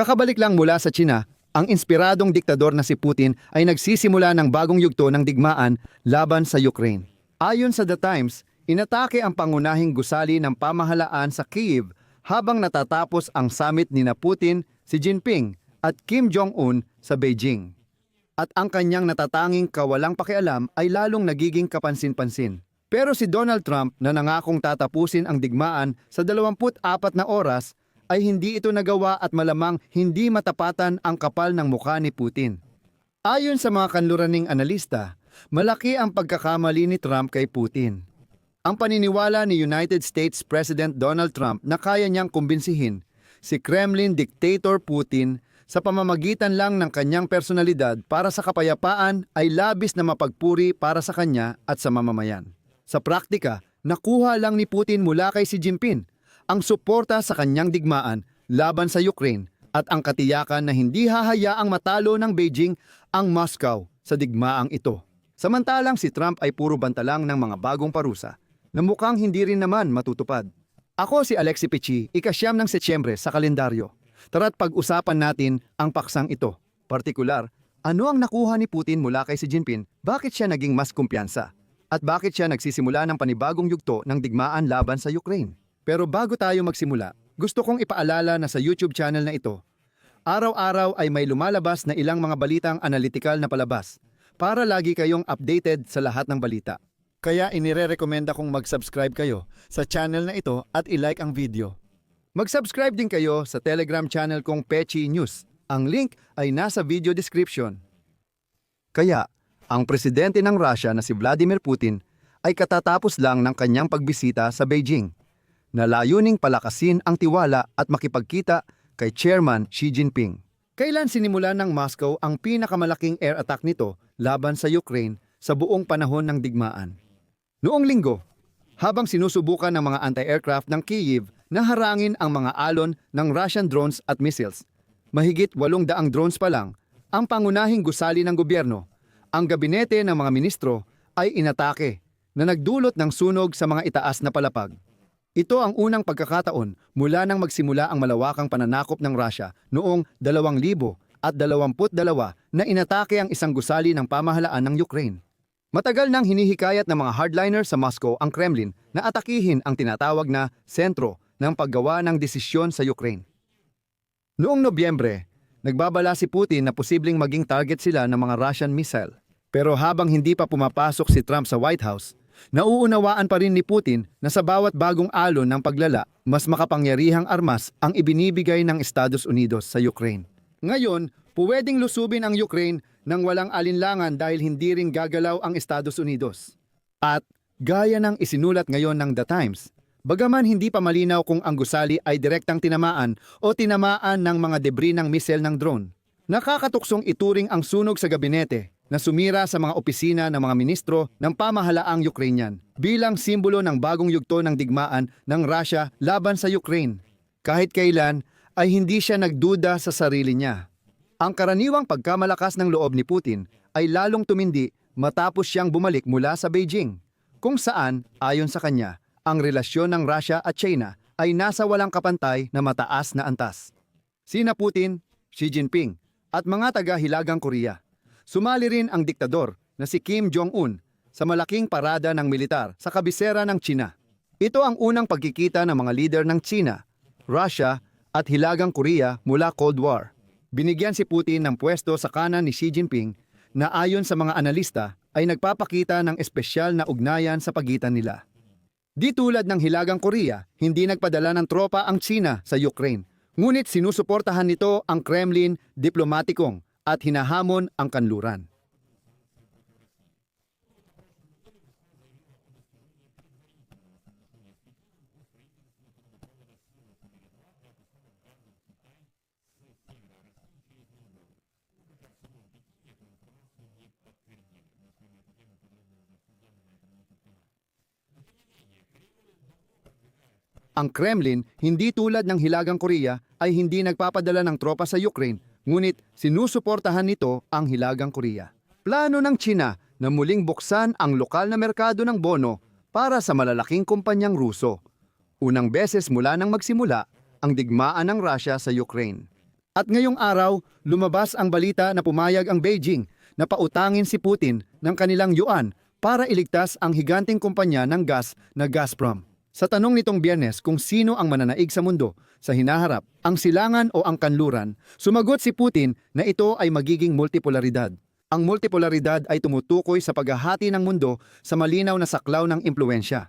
Kakabalik lang mula sa China, ang inspiradong diktador na si Putin ay nagsisimula ng bagong yugto ng digmaan laban sa Ukraine. Ayon sa The Times, inatake ang pangunahing gusali ng pamahalaan sa Kyiv habang natatapos ang summit ni na Putin, Xi Jinping at Kim Jong-un sa Beijing. At ang kanyang natatanging kawalang pakialam ay lalong nagiging kapansin-pansin. Pero si Donald Trump na nangakong tatapusin ang digmaan sa 24 na oras ay hindi ito nagawa at malamang hindi matapatan ang kapal ng mukha ni Putin. Ayon sa mga kanluraning analista, malaki ang pagkakamali ni Trump kay Putin. Ang paniniwala ni United States President Donald Trump na kaya niyang kumbinsihin si Kremlin dictator Putin sa pamamagitan lang ng kanyang personalidad para sa kapayapaan ay labis na mapagpuri para sa kanya at sa mamamayan. Sa praktika, nakuha lang ni Putin mula kay Xi Jinping ang suporta sa kanyang digmaan laban sa Ukraine at ang katiyakan na hindi hahayaang matalo ng Beijing ang Moscow sa digmaang ito. Samantalang si Trump ay puro bantalang ng mga bagong parusa na mukhang hindi rin naman matutupad. Ako si Alexi Pichi, ikasyam ng Setyembre sa kalendaryo. Tara't pag-usapan natin ang paksang ito. Partikular, ano ang nakuha ni Putin mula kay Xi Jinping? Bakit siya naging mas kumpiyansa? At bakit siya nagsisimula ng panibagong yugto ng digmaan laban sa Ukraine? Pero bago tayo magsimula, gusto kong ipaalala na sa YouTube channel na ito, araw-araw ay may lumalabas na ilang mga balitang analytical na palabas para lagi kayong updated sa lahat ng balita. Kaya inire-recommenda kong mag-subscribe kayo sa channel na ito at i-like ang video. Mag-subscribe din kayo sa Telegram channel kong Pechi News. Ang link ay nasa video description. Kaya, ang presidente ng Russia na si Vladimir Putin ay katatapos lang ng kanyang pagbisita sa Beijing na layuning palakasin ang tiwala at makipagkita kay Chairman Xi Jinping. Kailan sinimulan ng Moscow ang pinakamalaking air attack nito laban sa Ukraine sa buong panahon ng digmaan? Noong linggo, habang sinusubukan ng mga anti-aircraft ng Kyiv na harangin ang mga alon ng Russian drones at missiles, mahigit 800 drones pa lang, ang pangunahing gusali ng gobyerno, ang gabinete ng mga ministro ay inatake na nagdulot ng sunog sa mga itaas na palapag. Ito ang unang pagkakataon mula nang magsimula ang malawakang pananakop ng Russia noong 2022 na inatake ang isang gusali ng pamahalaan ng Ukraine. Matagal nang hinihikayat ng mga hardliner sa Moscow ang Kremlin na atakihin ang tinatawag na sentro ng paggawa ng desisyon sa Ukraine. Noong Nobyembre, nagbabala si Putin na posibleng maging target sila ng mga Russian missile. Pero habang hindi pa pumapasok si Trump sa White House, nauunawaan pa rin ni Putin na sa bawat bagong alon ng paglala, mas makapangyarihang armas ang ibinibigay ng Estados Unidos sa Ukraine. Ngayon, puwedeng lusubin ang Ukraine nang walang alinlangan dahil hindi rin gagalaw ang Estados Unidos. At, gaya ng isinulat ngayon ng The Times, bagaman hindi pa malinaw kung ang gusali ay direktang tinamaan o tinamaan ng mga debris ng missile ng drone, nakakatuksong ituring ang sunog sa gabinete na sumira sa mga opisina ng mga ministro ng pamahalaang Ukrainian bilang simbolo ng bagong yugto ng digmaan ng Russia laban sa Ukraine. Kahit kailan ay hindi siya nagduda sa sarili niya. Ang karaniwang pagkamalakas ng loob ni Putin ay lalong tumindi matapos siyang bumalik mula sa Beijing, kung saan, ayon sa kanya, ang relasyon ng Russia at China ay nasa walang kapantay na mataas na antas. Sina Putin, Xi Jinping, at mga taga-hilagang Korea. Sumali rin ang diktador na si Kim Jong-un sa malaking parada ng militar sa kabisera ng China. Ito ang unang pagkikita ng mga lider ng China, Russia at Hilagang Korea mula Cold War. Binigyan si Putin ng pwesto sa kanan ni Xi Jinping na ayon sa mga analista ay nagpapakita ng espesyal na ugnayan sa pagitan nila. Di tulad ng Hilagang Korea, hindi nagpadala ng tropa ang China sa Ukraine. Ngunit sinusuportahan nito ang Kremlin diplomatikong at hinahamon ang kanluran. Ang Kremlin, hindi tulad ng Hilagang Korea, ay hindi nagpapadala ng tropa sa Ukraine, ngunit sinusuportahan nito ang Hilagang Korea. Plano ng China na muling buksan ang lokal na merkado ng bono para sa malalaking kumpanyang Ruso. Unang beses mula nang magsimula ang digmaan ng Russia sa Ukraine. At ngayong araw, lumabas ang balita na pumayag ang Beijing na pautangin si Putin ng kanilang yuan para iligtas ang higanting kumpanya ng gas na Gazprom. Sa tanong nitong biyernes kung sino ang mananaig sa mundo sa hinaharap, ang silangan o ang kanluran, sumagot si Putin na ito ay magiging multipolaridad. Ang multipolaridad ay tumutukoy sa paghahati ng mundo sa malinaw na saklaw ng impluensya.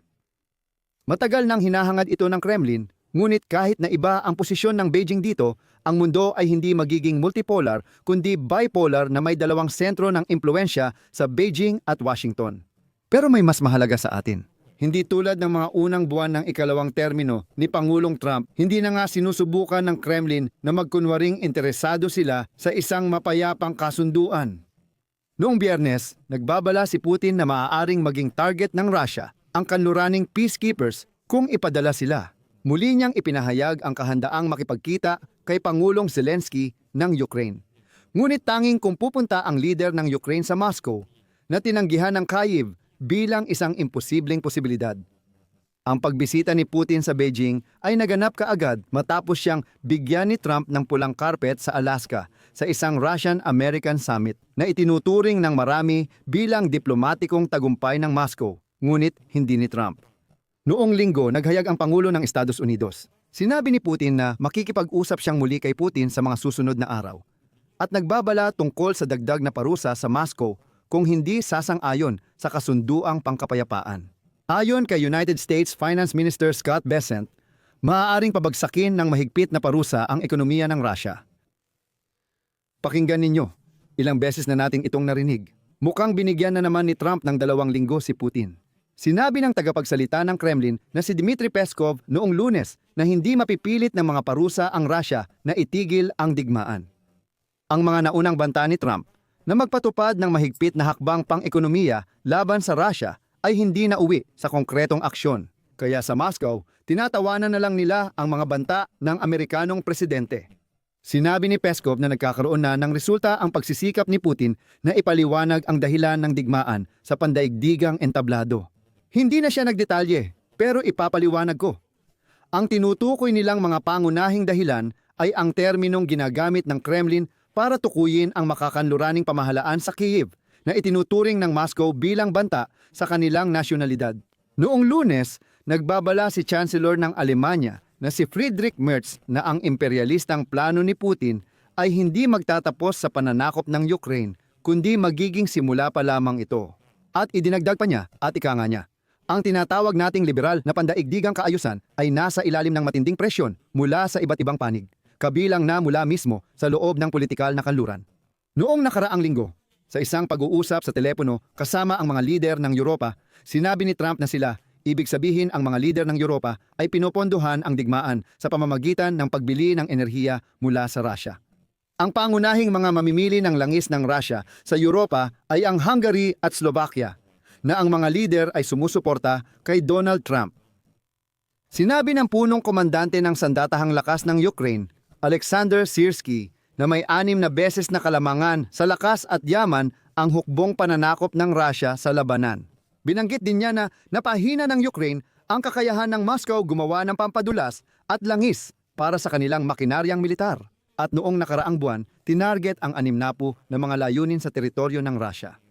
Matagal nang hinahangad ito ng Kremlin, ngunit kahit na iba ang posisyon ng Beijing dito, ang mundo ay hindi magiging multipolar kundi bipolar na may dalawang sentro ng impluensya sa Beijing at Washington. Pero may mas mahalaga sa atin. Hindi tulad ng mga unang buwan ng ikalawang termino ni Pangulong Trump, hindi na nga sinusubukan ng Kremlin na magkunwaring interesado sila sa isang mapayapang kasunduan. Noong biyernes, nagbabala si Putin na maaaring maging target ng Russia ang kanluraning peacekeepers kung ipadala sila. Muli niyang ipinahayag ang kahandaang makipagkita kay Pangulong Zelensky ng Ukraine. Ngunit tanging kung pupunta ang leader ng Ukraine sa Moscow na tinanggihan ng Kyiv bilang isang imposibleng posibilidad. Ang pagbisita ni Putin sa Beijing ay naganap kaagad matapos siyang bigyan ni Trump ng pulang carpet sa Alaska sa isang Russian-American summit na itinuturing ng marami bilang diplomatikong tagumpay ng Moscow, ngunit hindi ni Trump. Noong linggo, naghayag ang Pangulo ng Estados Unidos. Sinabi ni Putin na makikipag-usap siyang muli kay Putin sa mga susunod na araw. At nagbabala tungkol sa dagdag na parusa sa Moscow kung hindi sasang-ayon sa kasunduang pangkapayapaan. Ayon kay United States Finance Minister Scott Bessent, maaaring pabagsakin ng mahigpit na parusa ang ekonomiya ng Russia. Pakinggan ninyo, ilang beses na nating itong narinig. Mukhang binigyan na naman ni Trump ng dalawang linggo si Putin. Sinabi ng tagapagsalita ng Kremlin na si Dmitry Peskov noong lunes na hindi mapipilit ng mga parusa ang Russia na itigil ang digmaan. Ang mga naunang banta ni Trump na magpatupad ng mahigpit na hakbang pang-ekonomiya laban sa Russia ay hindi na uwi sa konkretong aksyon. Kaya sa Moscow, tinatawanan na lang nila ang mga banta ng Amerikanong presidente. Sinabi ni Peskov na nagkakaroon na ng resulta ang pagsisikap ni Putin na ipaliwanag ang dahilan ng digmaan sa pandaigdigang entablado. Hindi na siya nagdetalye, pero ipapaliwanag ko. Ang tinutukoy nilang mga pangunahing dahilan ay ang terminong ginagamit ng Kremlin para tukuyin ang makakanluraning pamahalaan sa Kiev na itinuturing ng Moscow bilang banta sa kanilang nasyonalidad. Noong lunes, nagbabala si Chancellor ng Alemanya na si Friedrich Merz na ang imperialistang plano ni Putin ay hindi magtatapos sa pananakop ng Ukraine kundi magiging simula pa lamang ito. At idinagdag pa niya at ikanga niya. Ang tinatawag nating liberal na pandaigdigang kaayusan ay nasa ilalim ng matinding presyon mula sa iba't ibang panig, kabilang na mula mismo sa loob ng politikal na kanluran. Noong nakaraang linggo, sa isang pag-uusap sa telepono kasama ang mga lider ng Europa, sinabi ni Trump na sila, ibig sabihin ang mga lider ng Europa ay pinopondohan ang digmaan sa pamamagitan ng pagbili ng enerhiya mula sa Russia. Ang pangunahing mga mamimili ng langis ng Russia sa Europa ay ang Hungary at Slovakia, na ang mga lider ay sumusuporta kay Donald Trump. Sinabi ng punong komandante ng sandatahang lakas ng Ukraine, Alexander Sirsky, na may anim na beses na kalamangan sa lakas at yaman ang hukbong pananakop ng Russia sa labanan. Binanggit din niya na napahina ng Ukraine ang kakayahan ng Moscow gumawa ng pampadulas at langis para sa kanilang makinaryang militar. At noong nakaraang buwan, tinarget ang anim na po na mga layunin sa teritoryo ng Russia.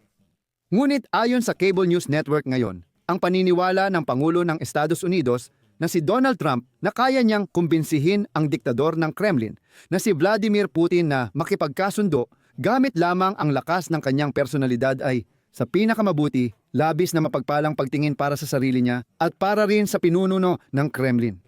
Ngunit ayon sa Cable News Network ngayon, ang paniniwala ng Pangulo ng Estados Unidos na si Donald Trump na kaya niyang kumbinsihin ang diktador ng Kremlin na si Vladimir Putin na makipagkasundo gamit lamang ang lakas ng kanyang personalidad ay sa pinakamamabuti, labis na mapagpalang pagtingin para sa sarili niya at para rin sa pinununo ng Kremlin.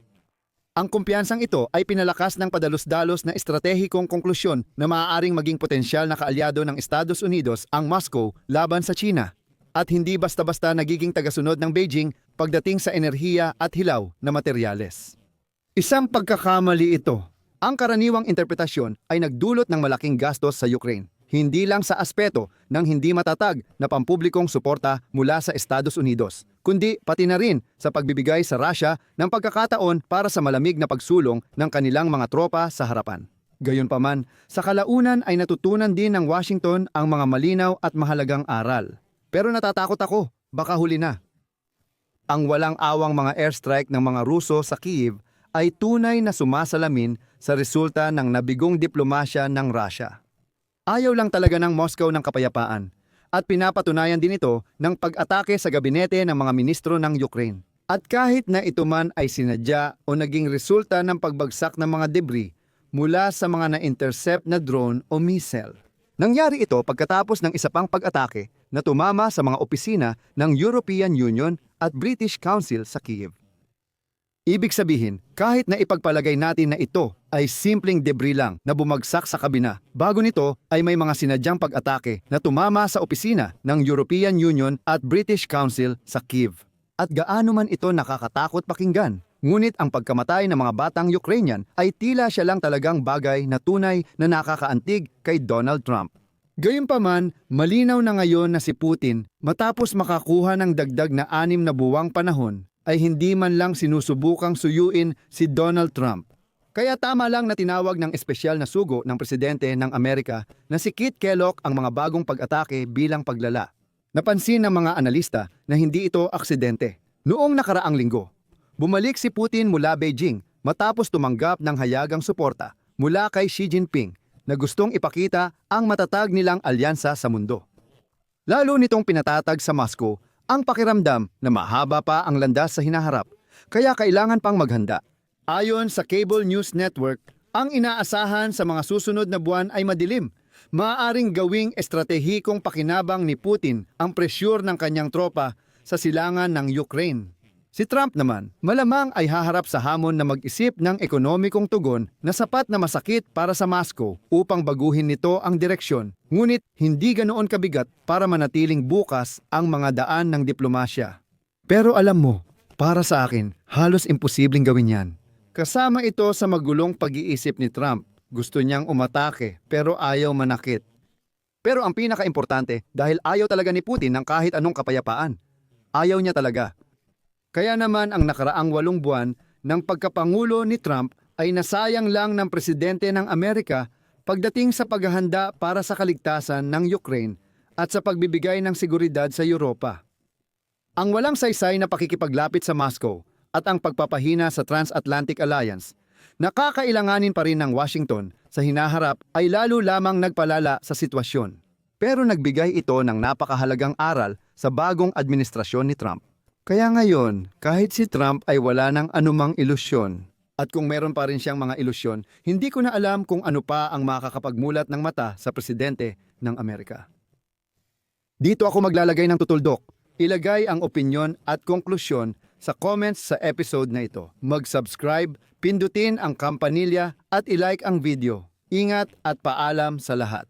Ang kumpiyansang ito ay pinalakas ng padalos-dalos na estratehikong konklusyon na maaaring maging potensyal na kaalyado ng Estados Unidos ang Moscow laban sa China at hindi basta-basta nagiging tagasunod ng Beijing pagdating sa enerhiya at hilaw na materyales. Isang pagkakamali ito. Ang karaniwang interpretasyon ay nagdulot ng malaking gastos sa Ukraine, hindi lang sa aspeto ng hindi matatag na pampublikong suporta mula sa Estados Unidos, kundi pati na rin sa pagbibigay sa Russia ng pagkakataon para sa malamig na pagsulong ng kanilang mga tropa sa harapan. Gayunpaman, sa kalaunan ay natutunan din ng Washington ang mga malinaw at mahalagang aral. Pero natatakot ako, baka huli na. Ang walang awang mga airstrike ng mga Ruso sa Kiev ay tunay na sumasalamin sa resulta ng nabigong diplomasya ng Russia. Ayaw lang talaga ng Moscow ng kapayapaan at pinapatunayan din ito ng pag-atake sa gabinete ng mga ministro ng Ukraine. At kahit na ito man ay sinadya o naging resulta ng pagbagsak ng mga debris mula sa mga na-intercept na drone o missile. Nangyari ito pagkatapos ng isa pang pag-atake na tumama sa mga opisina ng European Union at British Council sa Kiev. Ibig sabihin, kahit na ipagpalagay natin na ito ay simpleng debris lang na bumagsak sa kabina, bago nito ay may mga sinadyang pag-atake na tumama sa opisina ng European Union at British Council sa Kiev. At gaano man ito nakakatakot pakinggan, ngunit ang pagkamatay ng mga batang Ukrainian ay tila siya lang talagang bagay na tunay na nakakaantig kay Donald Trump. Gayunpaman, malinaw na ngayon na si Putin matapos makakuha ng dagdag na anim na buwang panahon ay hindi man lang sinusubukang suyuin si Donald Trump. Kaya tama lang na tinawag ng espesyal na sugo ng presidente ng Amerika na si Kit Kellogg ang mga bagong pag-atake bilang paglala. Napansin ng mga analista na hindi ito aksidente. Noong nakaraang linggo, bumalik si Putin mula Beijing matapos tumanggap ng hayagang suporta mula kay Xi Jinping na gustong ipakita ang matatag nilang alyansa sa mundo. Lalo nitong pinatatag sa Moscow ang pakiramdam na mahaba pa ang landas sa hinaharap, kaya kailangan pang maghanda. Ayon sa Cable News Network, ang inaasahan sa mga susunod na buwan ay madilim. Maaaring gawing estratehikong pakinabang ni Putin ang presyur ng kanyang tropa sa silangan ng Ukraine. Si Trump naman, malamang ay haharap sa hamon na mag-isip ng ekonomikong tugon na sapat na masakit para sa Moscow upang baguhin nito ang direksyon, ngunit hindi ganoon kabigat para manatiling bukas ang mga daan ng diplomasya. Pero alam mo, para sa akin, halos imposibleng gawin yan. Kasama ito sa magulong pag-iisip ni Trump. Gusto niyang umatake pero ayaw manakit. Pero ang pinaka-importante dahil ayaw talaga ni Putin ng kahit anong kapayapaan. Ayaw niya talaga. Kaya naman ang nakaraang walong buwan ng pagkapangulo ni Trump ay nasayang lang ng presidente ng Amerika pagdating sa paghahanda para sa kaligtasan ng Ukraine at sa pagbibigay ng seguridad sa Europa. Ang walang saysay na pakikipaglapit sa Moscow at ang pagpapahina sa Transatlantic Alliance, nakakailanganin pa rin ng Washington sa hinaharap ay lalo lamang nagpalala sa sitwasyon. Pero nagbigay ito ng napakahalagang aral sa bagong administrasyon ni Trump. Kaya ngayon, kahit si Trump ay wala ng anumang ilusyon, at kung meron pa rin siyang mga ilusyon, hindi ko na alam kung ano pa ang makakapagmulat ng mata sa presidente ng Amerika. Dito ako maglalagay ng tutuldok. Ilagay ang opinyon at konklusyon sa comments sa episode na ito. Mag-subscribe, pindutin ang kampanilya at ilike ang video. Ingat at paalam sa lahat.